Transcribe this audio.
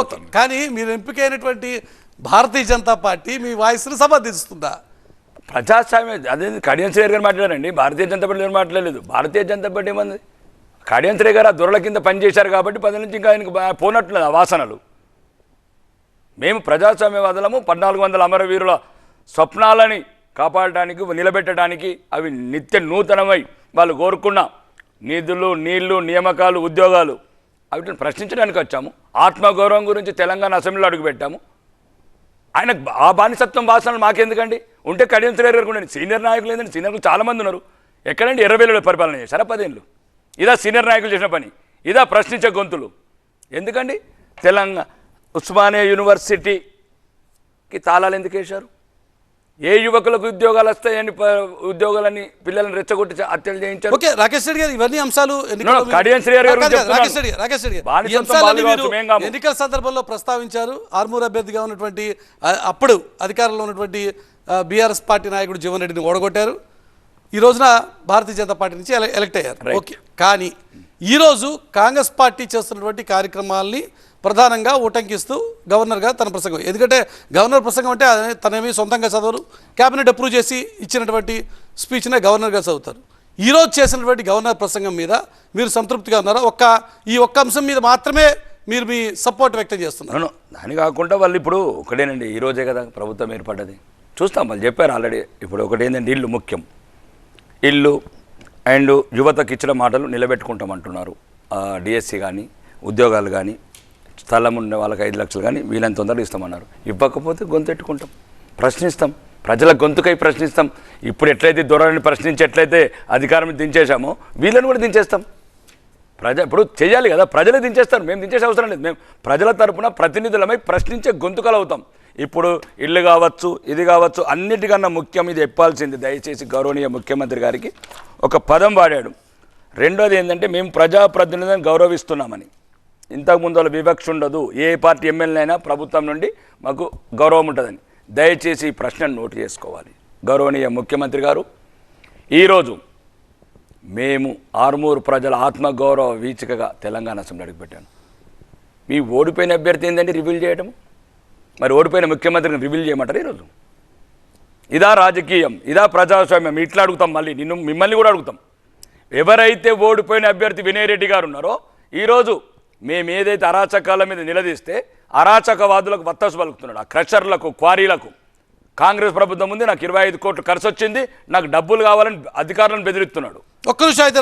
Okay కానీ మీరు ఎంపికైనటువంటి భారతీయ Janata party మీ వాయిస్ను సమర్థిస్తుందా? ప్రజాస్వామ్యం అదే కడియం శ్రేయర్ గారు మాట్లాడారండి. భారతీయ జనతా పార్టీ గారు మాట్లాడలేదు. భారతీయ జనతా పార్టీ ఏమంది? కడియం శ్రేయర్ గారు ఆ దొరల కింద పనిచేశారు కాబట్టి పది నుంచి ఇంకా ఆయనకు పోనట్లేదు ఆ వాసనలు. మేము ప్రజాస్వామ్యవాదులము పద్నాలుగు వందల అమరవీరుల స్వప్నాలని కాపాడటానికి నిలబెట్టడానికి అవి నిత్య నూతనమై వాళ్ళు కోరుకున్న నిధులు నీళ్ళు నియామకాలు ఉద్యోగాలు వీటిని ప్రశ్నించడానికి వచ్చాము. ఆత్మగౌరవం గురించి తెలంగాణ అసెంబ్లీలో అడుగుపెట్టాము ఆయన ఆ బానిసత్వం భాషలు మాకెందుకండి? ఉంటే కడియం శ్రేయర్ గారు కూడా సీనియర్ నాయకులు ఏంటంటే సీనియర్లు చాలా మంది ఉన్నారు. ఎక్కడండి? ఇరవై వేల పరిపాలన చేశారా. పదేళ్ళు. ఇదా సీనియర్ నాయకులు చేసిన పని. ఇదా ప్రశ్నించే గొంతులు. ఎందుకండి? తెలంగాణ ఉస్మానియా యూనివర్సిటీకి తాళాలు ఎందుకు వేశారు? ఏ యువకులకు ఉద్యోగాలు వస్తాయని ఉద్యోగాలని పిల్లల్ని రెచ్చగొట్టి హత్యలు చేయించారు ఓకే రాకేష్ రెడ్డి గారు ఇవన్నీ అంశాలు కడియం గారు. రాకేష్ రెడ్డి రాకేష్ రెడ్డి గారు. ఎన్నికల సందర్భంలో ప్రస్తావించారు ఆర్మూర్ అభ్యర్థిగా ఉన్నటువంటి అప్పుడు అధికారంలో ఉన్నటువంటి బీఆర్ఎస్ పార్టీ నాయకుడు జీవన్ రెడ్డిని ఓడగొట్టారు ఈ రోజున భారతీయ జనతా పార్టీ నుంచి ఎల- ఎలక్ట్ అయ్యారు. ఓకే కానీ ఈరోజు కాంగ్రెస్ పార్టీ చేస్తున్నటువంటి కార్యక్రమాల్ని ప్రధానంగా ఉటంకిస్తూ గవర్నర్గా తన ప్రసంగం. ఎందుకంటే గవర్నర్ ప్రసంగం అంటే తనేమి సొంతంగా చదవరు. కేబినెట్ అప్రూవ్ చేసి ఇచ్చినటువంటి స్పీచ్నే గవర్నర్గా చదువుతారు. ఈరోజు చేసినటువంటి గవర్నర్ ప్రసంగం మీద మీరు సంతృప్తిగా ఉన్నారా? ఒక్క ఈ ఒక్క అంశం మీద మాత్రమే మీరు మీ సపోర్ట్ వ్యక్తం చేస్తున్నారు. దాని కాకుండా వాళ్ళు ఇప్పుడు ఒకటేనండి ఈ రోజే కదా ప్రభుత్వం ఏర్పడ్డది. చూస్తాం వాళ్ళు చెప్పారు ఆల్రెడీ. ఇప్పుడు ఒకటేందండి ఇల్లు ముఖ్యం. ఇల్లు అండ్ యువతకు ఇచ్చిన మాటలు నిలబెట్టుకుంటామంటున్నారు. డిఎస్సి కానీ ఉద్యోగాలు కానీ స్థలం ఉన్న వాళ్ళకి ఐదు లక్షలు కానీ వీళ్ళని తొందరగా ఇస్తామన్నారు. ఇవ్వకపోతే గొంతెట్టుకుంటాం ప్రశ్నిస్తాం. ప్రజల గొంతుకై ప్రశ్నిస్తాం. ఇప్పుడు ఎట్లయితే దూరాన్ని ప్రశ్నించి ఎట్లయితే అధికారం దించేశామో వీళ్ళని కూడా దించేస్తాం. ప్రజ ఇప్పుడు చేయాలి కదా. ప్రజలే దించేస్తారు. మేము దించేసే అవసరం లేదు. మేము ప్రజల తరపున ప్రతినిధులమై ప్రశ్నించే గొంతుకలు అవుతాం. ఇప్పుడు ఇల్లు కావచ్చు ఇది కావచ్చు అన్నిటికన్నా ముఖ్యం ఇది చెప్పాల్సింది దయచేసి గౌరవనీయ ముఖ్యమంత్రి గారికి. ఒక పదం వాడాడు. రెండోది ఏంటంటే మేము ప్రజాప్రతినిధులను గౌరవిస్తున్నామని. ఇంతకుముందు వాళ్ళ వివక్ష ఉండదు. ఏ పార్టీ ఎమ్మెల్యే అయినా ప్రభుత్వం నుండి మాకు గౌరవం ఉంటుందని. దయచేసి ఈ ప్రశ్నను నోటు చేసుకోవాలి. గౌరవనీయ ముఖ్యమంత్రి గారు ఈరోజు మేము ఆర్మూరు ప్రజల ఆత్మగౌరవ వీచికగా తెలంగాణ అసెంబ్లీ అడుగుపెట్టాను. మీ ఓడిపోయిన అభ్యర్థి ఏంటంటే రివీల్ చేయడం మరి ఓడిపోయిన ముఖ్యమంత్రిని రివీల్ చేయమంటారు ఈరోజు? ఇదా రాజకీయం ఇదా ప్రజాస్వామ్యం ఇట్లా అడుగుతాం మళ్ళీ నిన్ను మిమ్మల్ని కూడా అడుగుతాం. ఎవరైతే ఓడిపోయిన అభ్యర్థి వినయ్ రెడ్డి గారు ఉన్నారో ఈరోజు మేము ఏదైతే అరాచకాల మీద నిలదీస్తే అరాచకవాదులకు వత్తసు పలుకుతున్నాడు. ఆ క్రషర్లకు క్వారీలకు. కాంగ్రెస్ ప్రభుత్వం ముందు నాకు ఇరవై ఐదు కోట్లు ఖర్చు వచ్చింది నాకు డబ్బులు కావాలని అధికారులను బెదిరిస్తున్నాడు. ఒక్క నిమిషం అయితే